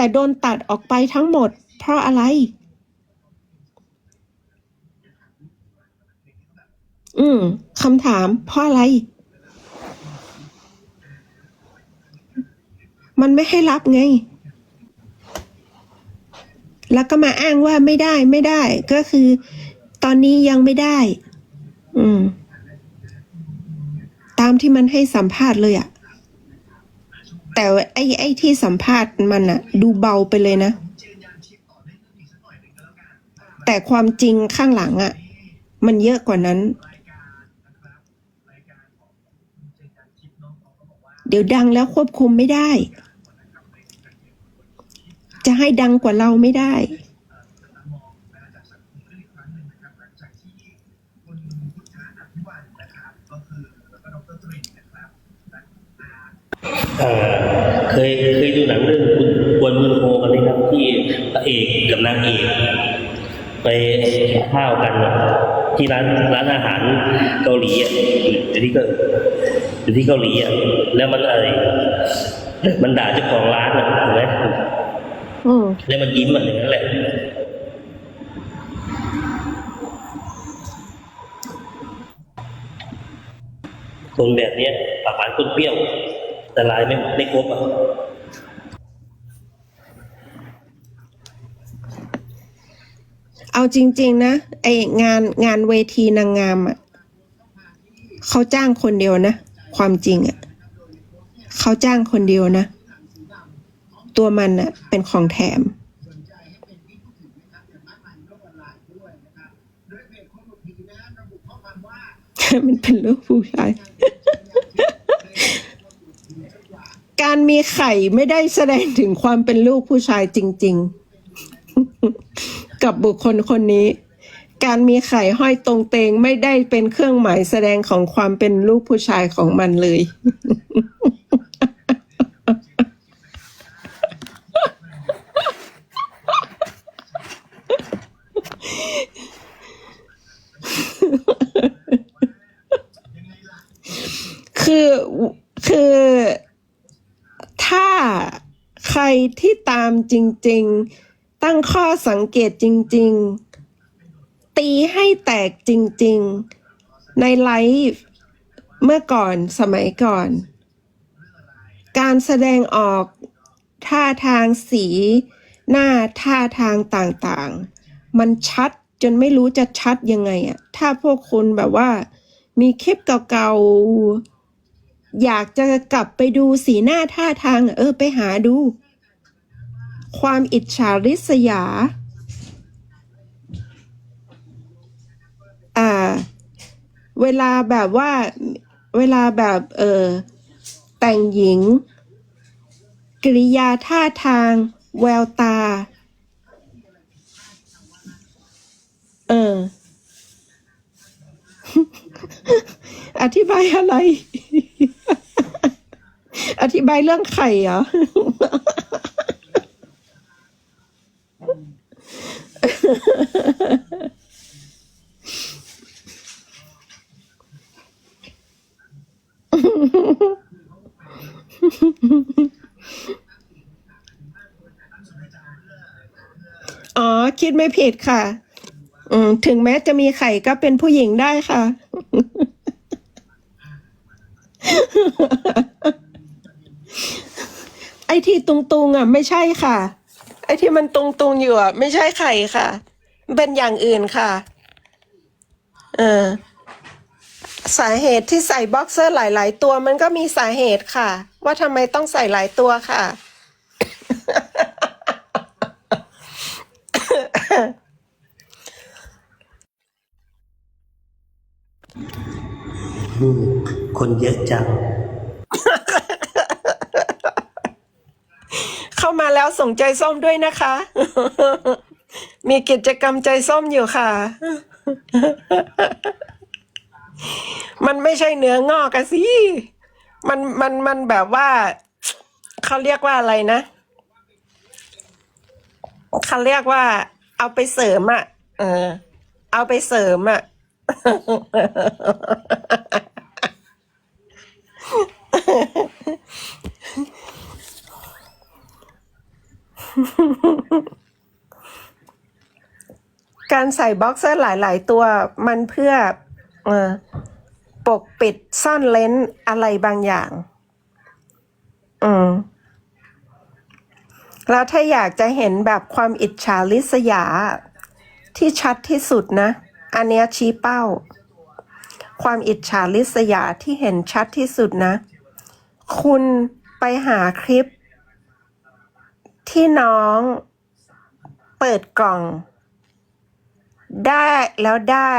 แต่โดนตัดออกไปทั้งหมด เพราะอะไร อืมคำถาม เพราะอะไร มันไม่ให้รับไง แล้วก็มาอ้างว่าไม่ได้ไม่ได้ ก็คือ ตอนนี้ยังไม่ได้ อืม ตามที่มันให้สัมภาษณ์เลยอะ แต่ไอ้ไอ้ที่สัมภาษณ์มันอะดูเบาไปเลยนะ แต่ความจริงข้างหลังอะมันเยอะกว่านั้น เดี๋ยวดังแล้วควบคุมไม่ได้ จะให้ดังกว่าเราไม่ได้เอ่อ เคยเคยดูหนังเรื่องคุณกวนมือโฮกันไหมครับที่พระเอกกับนางเอกไปกินข้าวกันอะที่ร้านร้านอาหารเกาหลีอะอยู่ที่เกาอยู่ที่เกาหลีอะแล้วมันอะไรมันด่าเจ้าของร้านอะถูกไหมอืมแล้วมันยิ้มอะอย่างนั้นแหละคนแบบเนี้ยปากหวานคนเปรี้ยว แต่ลายไม่ไม่ครบอะเอาจริง ๆ นะไองานงานเวทีนางงามอะเขาจ้างคนเดียวนะ ความจริงอะเขาจ้างคนเดียวนะ ตัวมันอะ เป็นของแถมมันเป็นลูกผู้ชาย การมีไข่ไม่ได้แสดงถึงความเป็นลูกผู้ชายจริง ๆ กับบุคคลคนนี้ การมีไข่ห้อยตรงเตงไม่ได้เป็นเครื่องหมายแสดงของความเป็นลูกผู้ชายของมันเลย คือคือ ถ้าใครที่ตามจริง ๆ ตั้งข้อสังเกตจริง ๆ ตีให้แตกจริง ๆ ในไลฟ์เมื่อก่อนสมัยก่อน การแสดงออกท่าทางสี หน้าท่าทางต่างๆ มันชัดจนไม่รู้จะชัดยังไงอะถ้าพวกคุณแบบว่า มีคลิปเก่าๆ อยากจะกลับไปดูสีหน้าท่าทาง เออไปหาดู ความอิจฉาริษยา อ่า เวลาแบบว่า เวลาแบบ เออ แต่งหญิงกริยาท่าทาง แววตา เออ อธิบายอะไร อธิบายเรื่องไข่เหรอ อ๋อ คิดไม่ผิดค่ะอืถึงแม้จะมีไข่ก็เป็นผู้หญิงได้ค่ะ ไอ้ที่ตุงตุงๆอะ ไม่ใช่ค่ะ ไอ้ที่มันตุงตุงๆอยู่อะ ไม่ใช่ไข่ค่ะ เป็นอย่างอื่นค่ะเออสาเหตุที่ใส่บ็อกเซอร์หลาย ๆ ตัวมันก็มีสาเหตุค่ะ ว่าทำไมต้องใส่หลายตัวค่ะอืม คนเยอะจัง เข้ามาแล้วส่งใจส้มด้วยนะคะ มีกิจกรรมใจส้มอยู่ค่ะ มันไม่ใช่เนื้องอกอะสิ มันมันมันแบบว่าเขาเรียกว่าอะไรนะเขาเรียกว่า เอาไปเสริมอะเออ เอาไปเสริมอะ การใส่บ็อกเซอร์หลาย ๆ ตัวมันเพื่ออปกปิดซ่อนเลนอะไรบางอย่าง อืม แล้วถ้าอยากจะเห็นแบบความอิจฉาริษยา ที่ชัดที่สุดนะ อันเนี้ยชี้เป้า ความอิจฉาริษยาที่เห็นชัดที่สุดนะ คุณไปหาคลิป ที่น้อง เปิดกล่อง ได้แล้วได้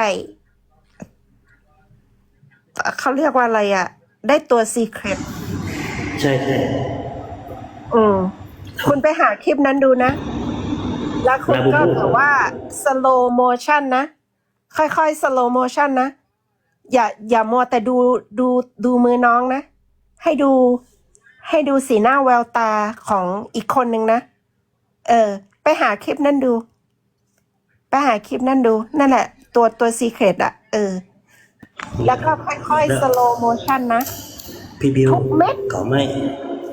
เขาเรียกว่าอะไรอะได้ตัวซีเครตใช่ใช่อืมคุณไปหาคลิปนั้นดูนะ แล้วคุณก็ Labubu แบบว่า slow motion นะ ค่อยๆ slow motion นะ อย่าอย่ามัวแต่ดูดูดูมือน้องนะ ให้ดู ให้ดูสีหน้าแววตาของอีกคนหนึ่งนะ เออ ไปหาคลิปนั้นดู ไปหาคลิปนั้นดู นั่นแหละ ตัวตัวซีเครตอะเออ แล้วก็ค่อยๆ slow motion นะ พี่บิวทุกเม็ด เขาไม่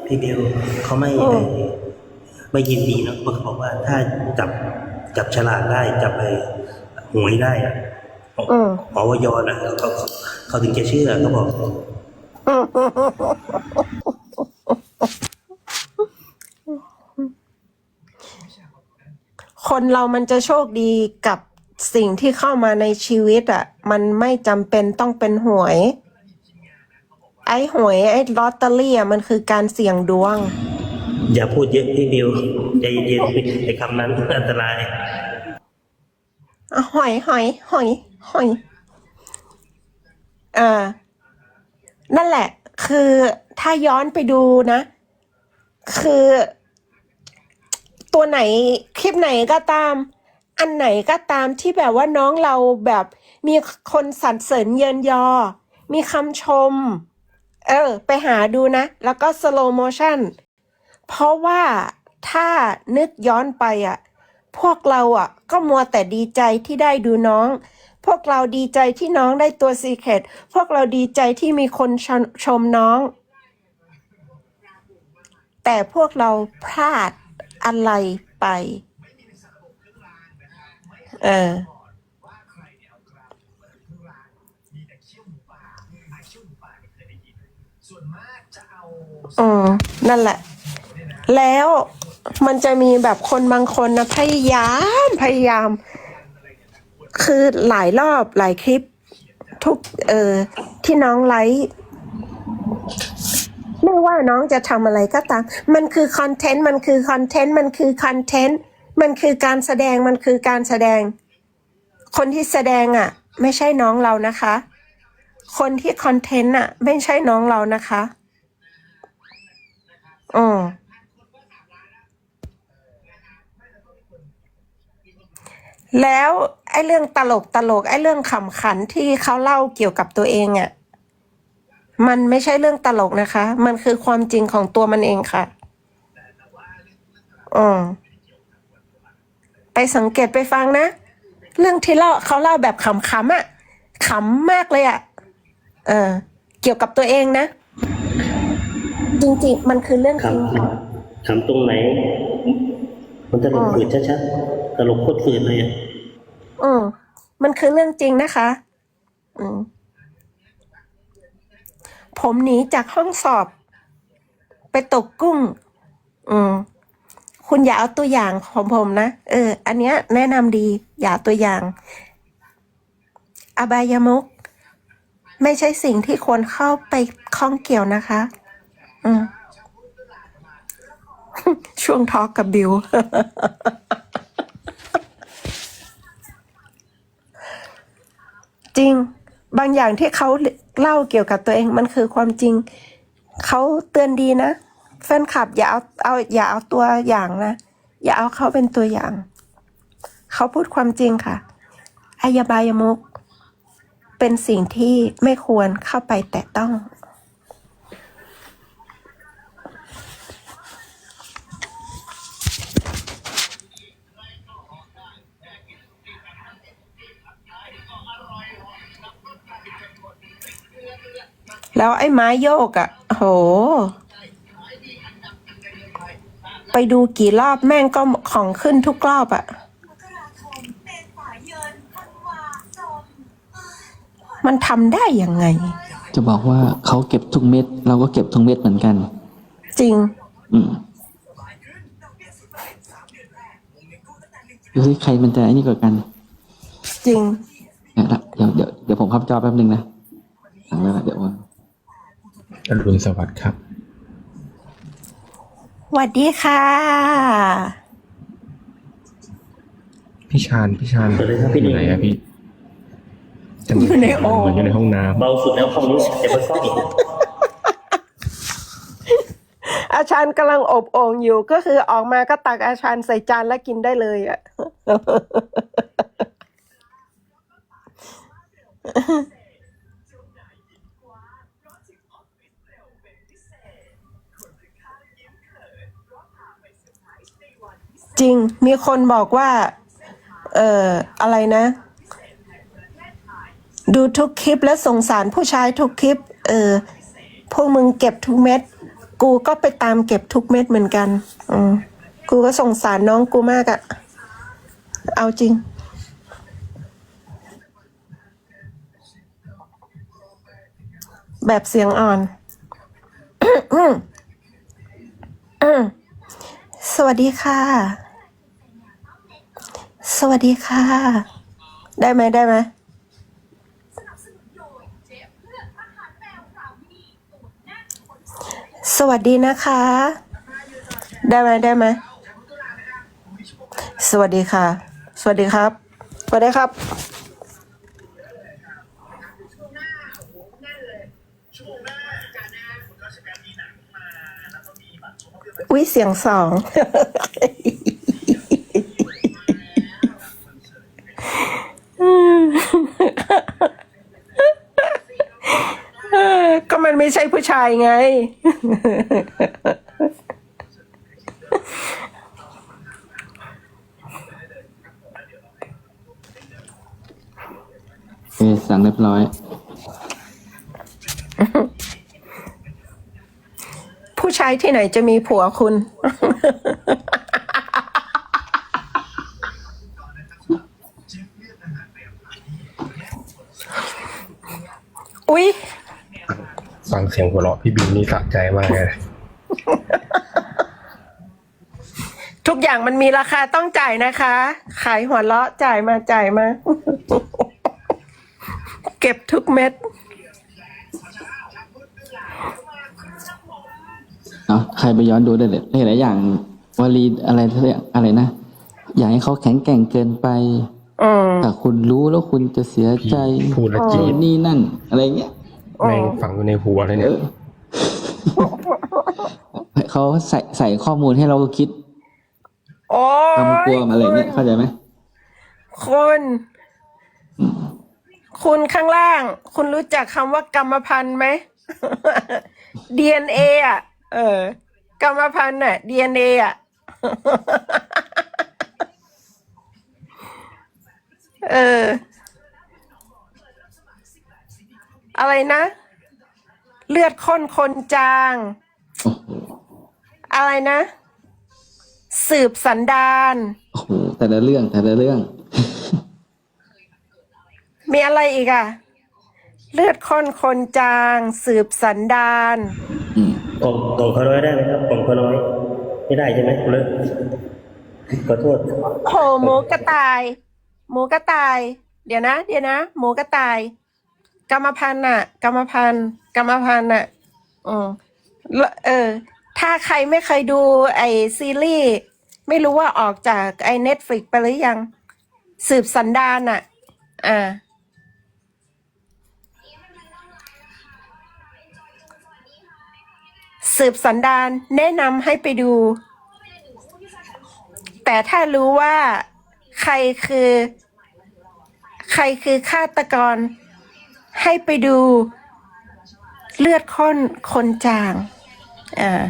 พี่บิวเขาไม่อืม ไม่ยินดีนะเพราะเขาบอกว่าถ้าจับจับฉลากได้จับไอ้หวยได้อะอืมอวยนะเขาเขาเขาถึงจะเชื่อเขาบอก คนเรามันจะโชคดีกับสิ่งที่เข้ามาในชีวิตอะ มันไม่จำเป็นต้องเป็นหวย ไอ้หวย ไอ้ลอตเตอรี่อะมันคือการเสี่ยงดวง อย่าพูดเยอะพี่บิวใจเย็นๆไอ้คำนั้นอันตรายอะหอยหอยหอยหอยอ่า นั่นแหละ คือถ้าย้อนไปดูนะ คือ ตัวไหนคลิปไหนก็ตาม อันไหนก็ตามที่แบบว่าน้องเราแบบมีคนสรรเสริญเยินยอ มีคำชม เออ ไปหาดูนะ แล้วก็ slow motion เพราะว่าถ้านึกย้อนไปอะ พวกเราอะ ก็มัวแต่ดีใจที่ได้ดูน้อง พวกเราดีใจที่น้องได้ตัวซีเคตพวกเราดีใจที่มีคนชมชมน้อง แต่พวกเราพลาดอะไรไปเอออืมนั่นแหละ แล้วมันจะมีแบบคนบางคนนะพยายามพยายาม คือหลายรอบหลายคลิป ทุกเออที่น้องไลฟ์ไม่ว่าน้องจะทำอะไรก็ตาม มันคือคอนเทนต์มันคือคอนเทนต์มันคือคอนเทนต์มันคือการแสดงมันคือการแสดง คนที่แสดงอะ ไม่ใช่น้องเรานะคะ คนที่คอนเทนต์อะ ไม่ใช่น้องเรานะคะอืมแล้ว อ้เรื่องตลกตลกไอ้เรื่องขำขันที่เขาเล่าเกี่ยวกับตัวเองอะ่ะมันไม่ใช่เรื่องตลกนะคะ มันคือความจริงของตัวมันเองค่ะอืมไปสังเกตไปฟังนะ เรื่องที่เล่าเขาเล่าแบบขำๆอะ่ะขำมากเลยอะ่ะเออ เกี่ยวกับตัวเองนะ จริงๆ มันคือเรื่องจคริงค่ะำคำตรงไหน มันตลกฝืดชัดๆตลกโคตรฝืดเลยอะ อืมมันคือเรื่องจริงนะคะ อืมผมหนีจากห้องสอบ ไปตกกุ้ง อืมคุณอย่าเอาตัวอย่างของผมนะ เออ อันเนี้ยแนะนำดี อย่าตัวอย่าง อบายมุก ไม่ใช่สิ่งที่ควรเข้าไปข้องเกี่ยวนะคะ อืมช่วงทอล์กกับบิว จริง บางอย่างที่เขาเล่าเกี่ยวกับตัวเองมันคือความจริง เขาเตือนดีนะ แฟนคลับอย่าเอาเอาอย่าเอาตัวอย่างนะ อย่าเอาเขาเป็นตัวอย่าง เขาพูดความจริงค่ะอายบายมุก เป็นสิ่งที่ไม่ควรเข้าไปแตะต้อง แล้วไอ้ไม้โยกอะ่ะโห ไปดูกี่รอบแม่งก็ของขึ้นทุกรอบอะมกราคมเมษายนธันวาคมมันทำได้ยังไง จะบอกว่าเขาเก็บทุกเม็ด เราก็เก็บทุกเม็ดเหมือนกัน จริง อืมดูสิใครมันจะไอ้นี่กว่ากัน จริงเนี่ยละเดี๋ยวเดี๋ยวเดี๋ยวผมพับจอแป๊บนึงนะหลังแล้วนะเดี๋ยวว่า อรุณสวัสดิ์ครับสวัสดีค่ะ พี่ชาญพี่ชาญสวัสดีครับพี่อยู่ไหนอะพี่อยู่ในโอ่ง เหมือนอยู่ในห้องน้ำเบาสุดแล้วห้องนี้แต่ก็ซ่อมอีกอาชานกำลังอบโอ่งอยู่ก็คือออกมาก็ตักอาชานใส่จานแล้วกินได้เลยอะ จริงมีคนบอกว่า เอ่ออะไรนะ ดูทุกคลิปแล้วสงสารผู้ชายทุกคลิป เออพวกมึงเก็บทุกเม็ด กูก็ไปตามเก็บทุกเม็ดเหมือนกันอืมกูก็สงสารน้องกูมากอะเอาจริง แบบเสียงอ่อน สวัสดีค่ะ สวัสดีค่ะ ได้ไหมได้ไหมสวัสดีนะคะ ได้ไหมได้ไหมสวัสดีค่ะ สวัสดีครับสวัสดีครับ อุ้ยเสียงสอง เออก็มัน ไม่ใช่ผู้ชายไง เออสั่งเรียบร้อย ผู้ชายที่ไหนจะมีผัวคุณ อุ๊ย ฟังเสียงหัวเราะพี่บินนี่สะใจมากเลยทุกอย่างมันมีราคาต้องจ่ายนะคะ ขายหัวเราะจ่ายมาจ่ายมา เก็บทุกเม็ดเนาะใครไปย้อนดูได้เลยหลายๆอย่างวลีอะไรเรียกอะไรนะ อยากให้เขาแข็งแกร่งเกินไปอืมถ้าคุณรู้แล้วคุณจะเสียใจพูดแล้วโน่จี๊นดนี่นั่น อะไรเงี้ย แม่งฝังอยู่ในหัวเลยเนี่เอยอเขาใส่ใส่ข้อมูลให้เราคิดโอ้ความกลัวยอะไรเงี้ยเข้าใจไหมคุณคุณข้างล่าง คุณรู้จักคำว่ากรรมพันธุ์ไหม DNA อะ เออ กรรมพันธุ์อะ DNA อะ เออ อะไรนะ เลือดข้นคนจางโอ้โหอะไรนะ สืบสันดานโอ้โหแต่ละเรื่องแต่ละเรื่อง มีอะไรอีกอะเลือดข้นคนจาง สืบสันดานอืมกล่องกล่องเขาน้อยได้ไหมครับกล่องเขาน้อยไม่ได้ใช่ไหมคุณเลิศขอโทษโหหมูกระต่าย หมูกระต่าย เดี๋ยวนะ เดี๋ยวนะ หมูกระต่าย กรรมพันธุ์น่ะ กรรมพันธุ์กรรมพันธุ์น่ะอืมแล้วเออ ถ้าใครไม่เคยดูไอซีรีส์ไม่รู้ว่าออกจากไอเน็ตฟลิกไปหรือยัง สืบสันดานน่ะ อ่า สืบสันดานแนะนำให้ไปดู แต่ถ้ารู้ว่าใครคือ ใครคือฆาตกร ให้ไปดูเลือดข้นคนจาง อ่า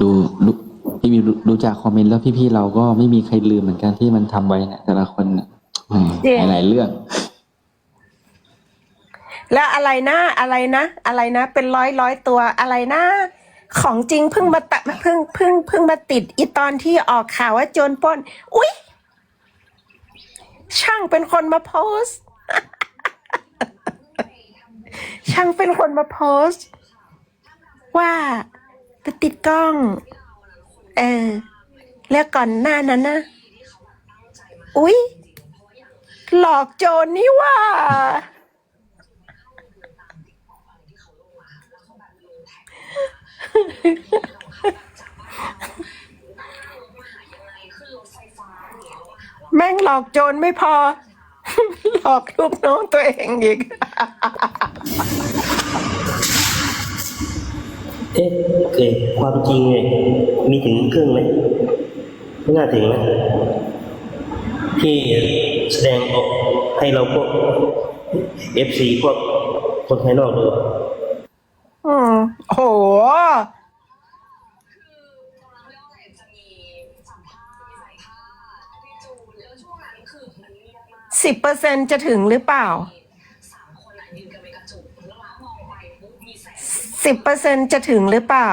ดูดูพี่มีดูดูจากคอมเมนต์แล้วพี่ๆเราก็ไม่มีใครลืมเหมือนกันที่มันทำไว้นะแต่ละคนน่ะแหมจริง หลายๆเรื่อง แล้วอะไรนะอะไรนะ อะไรนะ เป็นร้อยร้อยตัวอะไรนะ ของจริงเพิ่งมาตะเพิ่งเพิ่งเพิ่งมาติดอีตอนที่ออกข่าวว่าโจรปล้น อุ๊ย ช่างเป็นคนมาโพสช่างเป็นคนมาโพสว่าไปติดกล้อง เออ แล้วก่อนหน้านั้นนะอุ๊ย หลอกโจรนี่ว่า แม่งหลอกโจรไม่พอ หลอกลูกน้องตัวเองอีก เอ๊ะเกิดความจริงไงมีถึงครึ่งไหมไม่น่าถึงนะที่แสดงออกให้เราพวกเอฟซีพวกคนภายนอกดู อืมโห สิบ เปอร์เซ็นจะถึงหรือเปล่าสิบเปอร์เซ็นจะถึงหรือเปล่า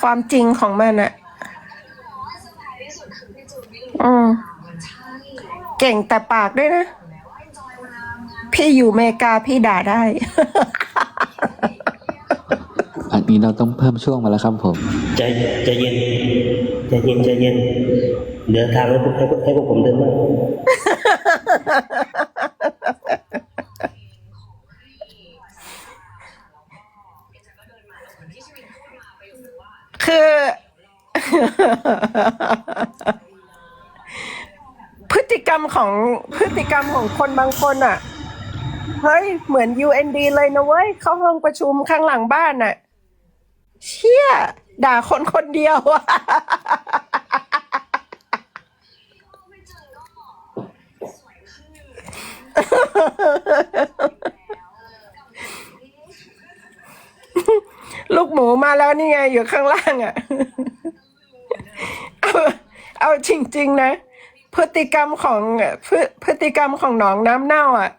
ความจริงของมันอะอืมเก่งแต่ปากด้วยนะ พี่อยู่อเมริกาพี่ด่าได้ อันนี้เราต้องเพิ่มช่วงมาแล้วครับผม ใจใจเย็นใจเย็นใจเย็นเหลือทางให้พวกให้พวกให้พวกผมเดินบ้าง คือ พฤติกรรมของพฤติกรรมของคนบางคนอะ เฮ้ย เหมือน UND เลยนะเว้ย เข้าห้องประชุมข้างหลังบ้านอะ เชี่ย ด่าคนคนเดียวอะ ลูกหมูมา แล้วนี่ไงอยู่ข้างล่างอะ เอาเอาจริง ๆ นะ พฤติกรรมของพฤพฤติกรรมของหนองน้ำเน่าอะ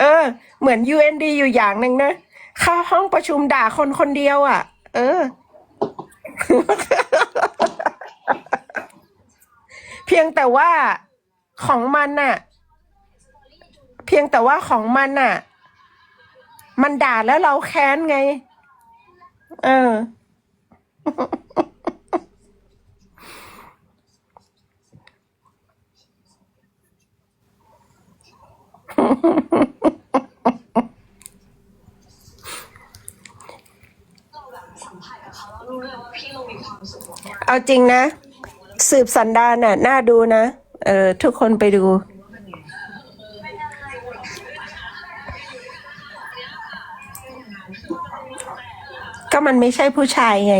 เออ เหมือน UND อยู่อย่างหนึ่งนะ เข้าห้องประชุมด่าคนคนเดียวอะ เออ เพียงแต่ว่าของมันน่ะ เพียงแต่ว่าของมันน่ะ มันด่าแล้วเราแค้นไง เออ เอาจริงนะ สืบสันดานน่ะ น่าดูนะ เออ ทุกคนไปดู มันไม่ใช่ผู้ชายไง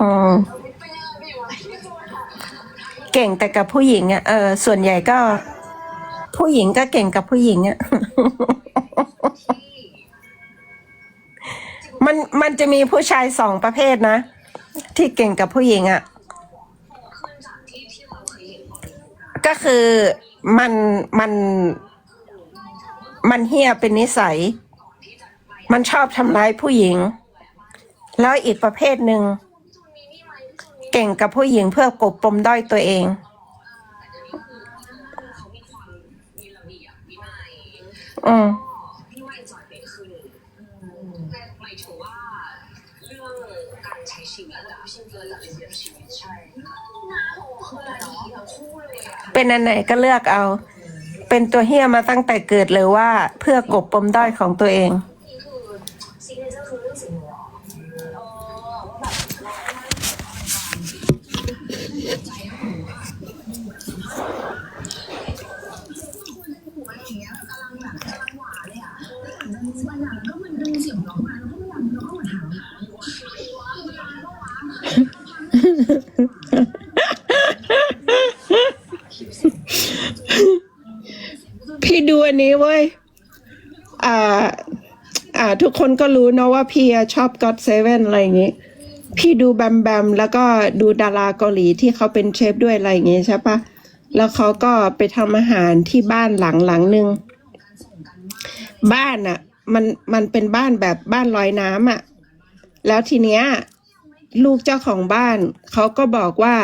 อืมเก่งแต่กับผู้หญิงอะเออส่วนใหญ่ก็ ผู้หญิงก็เก่งกับผู้หญิงอะมันมันจะมีผู้ชายสองประเภทนะ ที่เก่งกับผู้หญิงอะ ก็คือมันมันมันเฮียเป็นนิสัย มันชอบทำร้ายผู้หญิง แล้วอีกประเภทหนึ่ง เก่งกับผู้หญิงเพื่อกบปมด้อยตัวเอง อืมเป็นอันไหนก็เลือกเอา เป็นตัวเฮี้ยมาตั้งแต่เกิดเลยว่าเพื่อกบปมด้อยของตัวเอง พี่ดูอันนี้เว้ย อ่า อ่า ทุกคนก็รู้เนอะว่าพี่ชอบก็ d เซเว่นอะไรอย่างงี้ พี่ดูแบมแบมแล้วก็ดูดาราเกาหลีที่เขาเป็นเชฟด้วยอะไรอย่างงี้ใช่ปะแล้วเขาก็ไปทำอาหารที่บ้านหลังหลังหนึ่งบ้านอะ มันมันเป็นบ้านแบบบ้านลอยน้ำอะ แล้วทีเนี้ย ลูกเจ้าของบ้านเขาก็บอกว่า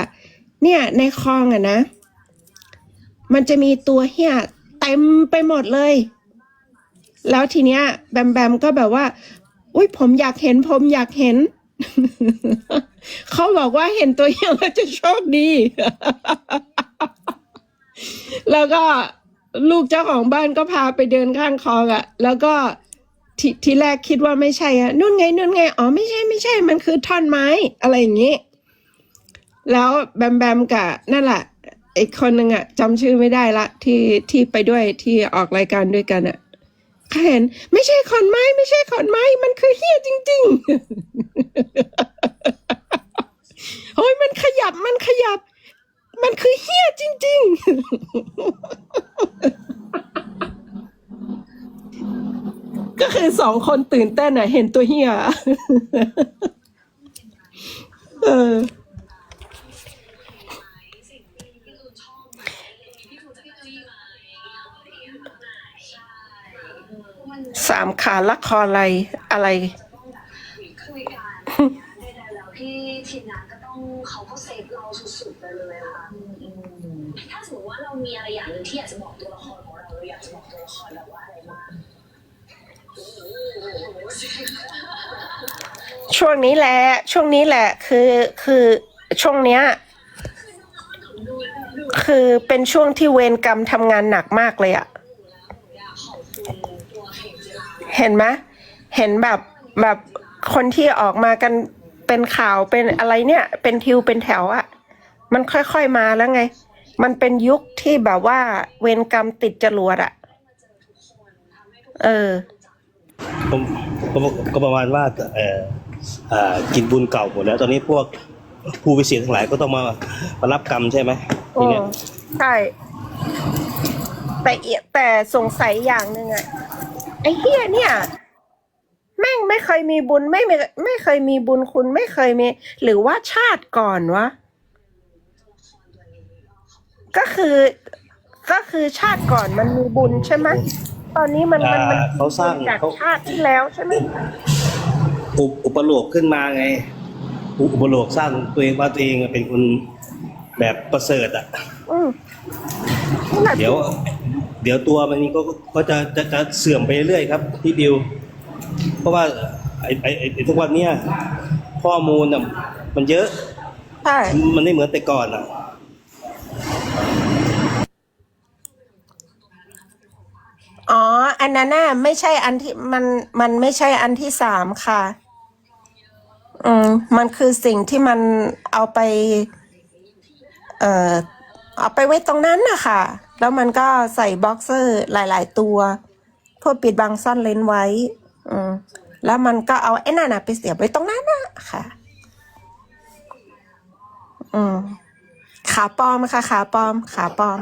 เนี่ยในคลองอะนะ มันจะมีตัวเหี้ยเต็มไปหมดเลย แล้วทีเนี้ย แบมแบมก็แบบว่า อุ้ยผมอยากเห็นผมอยากเห็น เขาบอกว่าเห็นตัวเหี้ยแล้วจะโชคดี แล้วก็ลูกเจ้าของบ้านก็พาไปเดินข้างคลองอะแล้วก็ ททีแรกคิดว่าไม่ใช่อะนู่นไงนู่นไงอ๋อไม่ใช่ไม่ใช่มันคือท่อนไม้อะไรอย่างนี้ แล้วแบมแบมกับนั่นแหละอีกคนหนึ่งอะจำชื่อไม่ได้ละ ที่ที่ไปด้วยที่ออกรายการด้วยกันอะเขาเห็นไม่ใช่ขอนไม้ ไม่ใช่ขอนไม้ มันคือเฮียจริงๆโอ้ยมันขยับมันขยับ มันคือเฮียจริง ๆ ก็คือสองคนตื่นเต้นอะ เห็นตัวเฮียเออสามขาละครอะไรอะไรคุยกันแล้วพี่ทีมงานก็ต้องเขาก็เซฟเราสุดๆไปเลยค่ะถ้าสมมติว่าเรามีอะไรอย่างหนึ่งที่อยากจะบอกตัว ช่วงนี้แหละ ช่วงนี้แหละ คือคือช่วงเนี้ย คือเป็นช่วงที่เวรกรรมทำงานหนักมากเลยอะเห็นไหมเห็นแบบแบบคนที่ออกมากันเป็นข่าวเป็นอะไรเนี่ย เป็นทิวเป็นแถวอะมันค่อยๆมาแล้วไง มันเป็นยุคที่แบบว่า เวรกรรมติดจรวดอะเออ ผมก็ก็ประมาณว่าเออเอ่อกินบุญเก่าหมดแล้ว ตอนนี้พวกผู้วิเศษทั้งหลายก็ต้องมามารับกรรมใช่ไหมทีเนี้ยใช่ แต่เอียแต่สงสัยอย่างหนึ่งอะไอ้เฮียเนี่ยแม่งไม่เคยมีบุญไม่ไม่ไม่เคยมีบุญคุณไม่เคยมี หรือว่าชาติก่อนวะ ก็คือก็คือชาติก่อนมันมีบุญใช่ไหม ตอนนี้มันมันมันอ่าเขาสร้างจากเขา ชาติที่แล้วใช่ไหมอุปอุปโลกขึ้นมาไง อุอุปโลกสร้างตัวเองว่าตัวเองเป็นคนแบบประเสริฐอะ อืมนั่นแหละเดี๋ยว เดี๋ยวตัวมันนี้ก็ก็จะจะจะเสื่อมไปเรื่อยๆครับพี่บิว เพราะว่าไอ้ไอ้ไอ้ไอ้ทุกวันเนี้ยข้อมูลอะมันเยอะ ใช่มันไม่เหมือนแต่ก่อนอะ อ๋อ อั นนั้นน่ะไม่ใช่อันที่มันมันไม่ใช่อันที่สามค่ะ อืมมันคือสิ่งที่มันเอาไป เอ่อเอาไปไว้ตรงนั้นนะคะแล้วมันก็ใส่บ็อกเซอร์หลาย ๆ ตัวเพื่อปิดบังซ่อนเลนไว้ อืมแล้วมันก็เอาไอ้นั่นน่ะไปเสียบไว้ตรงนั้นน่ะค่ะ อืมขาปลอมค่ะ ขาปลอม ขาปลอม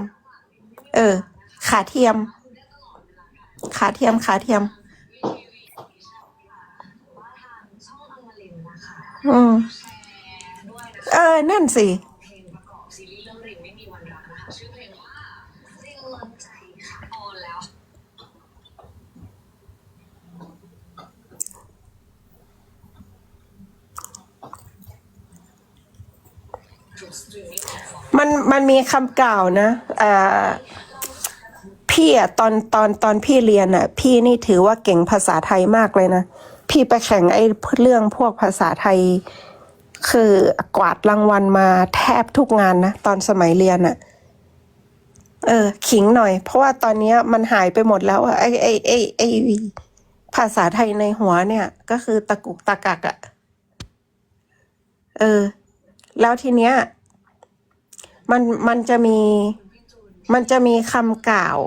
เออ ขาเทียม ขาเทียมขาเทียม อืมเออ นั่นสิมันมันมีคำกล่าวนะอ่า พี่อะตอนตอนตอนพี่เรียนอะพี่นี่ถือว่าเก่งภาษาไทยมากเลยนะ พี่ไปแข่งไอ้เรื่องพวกภาษาไทย คือกวาดรางวัลมาแทบทุกงานนะ ตอนสมัยเรียนอะเออ ขิงหน่อย เพราะว่าตอนนี้มันหายไปหมดแล้วอะไอ้ไอ้ไอ้ไอ้ภาษาไทยในหัวเนี่ย ก็คือตะกุกตะกักอะเออ แล้วทีเนี้ย มันมันจะมีมันจะมีคำกล่าว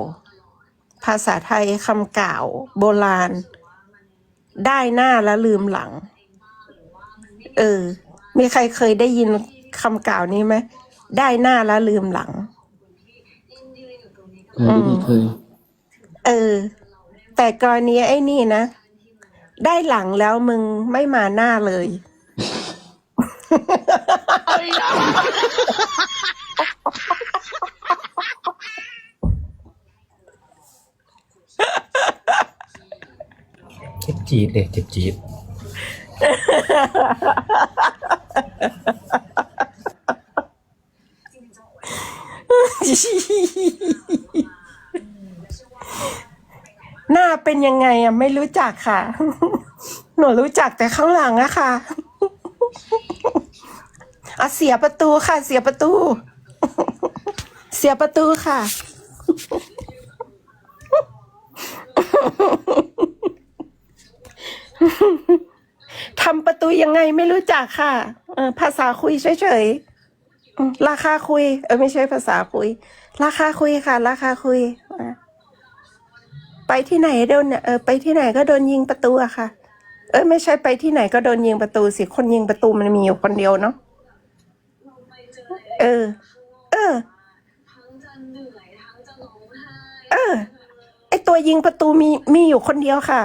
ภาษาไทยคำกล่าวโบราณ ได้หน้าแล้วลืมหลัง เออ มีใครเคยได้ยินคำกล่าวนี้ไหมได้หน้าแล้วลืมหลังเคยพี่เคยเออ แต่กรณีไอ้นี่นะ ได้หลังแล้วมึงไม่มาหน้าเลย จี๊ดเลยเจ็บจี๊ดหน้าเป็นยังไงอะ ไม่รู้จักค่ะ หนูรู้จักแต่ข้างหลังอะค่ะอะเสียประตูค่ะ เสียประตู เสียประตูค่ะ ทำประ ตูยังไงไม่รู้จักค่ะภาษาคุยเฉยๆราคาคุย เออไม่ใช่ภาษาคุย ราคาคุยค่ะ ราคาคุยไปที่ไหนโดนเนี่ยเออไปที่ไหนก็โดนยิงประตูอะค่ะ เออไม่ใช่ไปที่ไหนก็โดนยิงประตูสิคนยิงประตูมันมีอยู่คนเดียวเนาะเออ เออเออเออไอตัวยิงประตูมีมีอยู่คนเดียวค่ะ